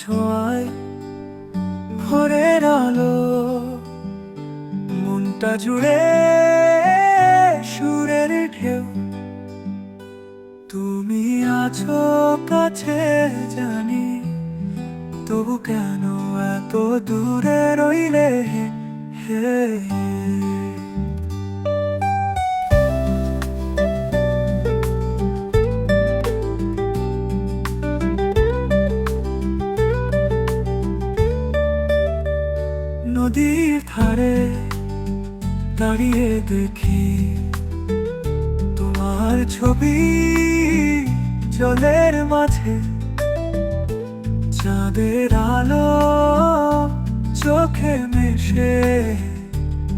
ছোঁয়ায় ভোরের আলো, মনটা জুড়ে সুরের ঢেউ। তুমি আছো কাছে জানি, তবু কেন এত দূরে রইলে হে হে? দাঁড়িয়ে দেখি। তোমার ছবি জলের মাঝে। চাঁদের আলো চোখে মেশে।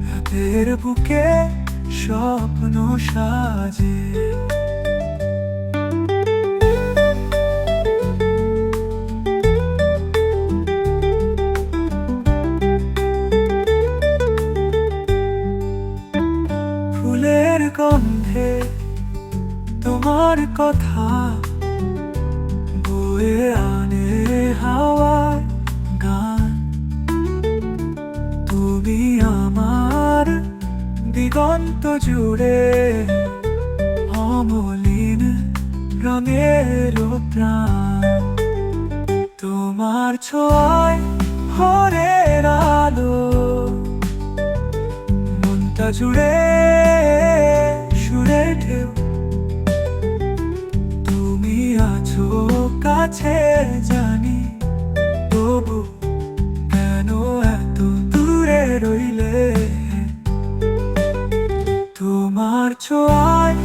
হাতের বুকে স্বপ্ন সাজে। তোমার কথা। বয়ে আনে হাওয়ার গান। তুমি আমার দিগন্ত জুড়ে অমলিন রঙের প্রাণ। তোমার ছোঁয়ায় ভোরের আলো, মনটা জুড়ে জানি, তবু কেন এত দূরে রইলে? তোমার ছোঁয়ায়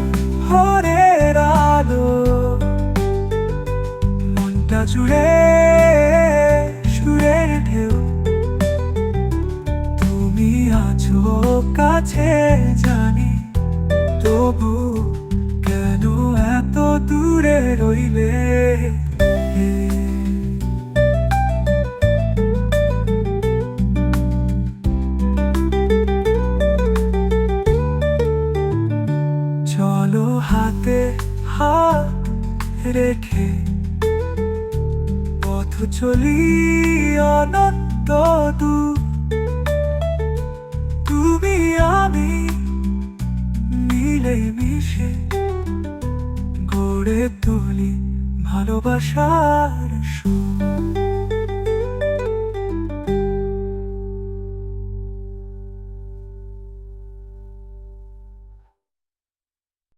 ভোরের আলো, মনটা জুড়ে সুরের ঢেউ। তুমি আছো কাছে রেখে পথ চলি অনন্ত দু তুমি আমি মিলে মিশে গড়ে তুলি ভালোবাসার সুর।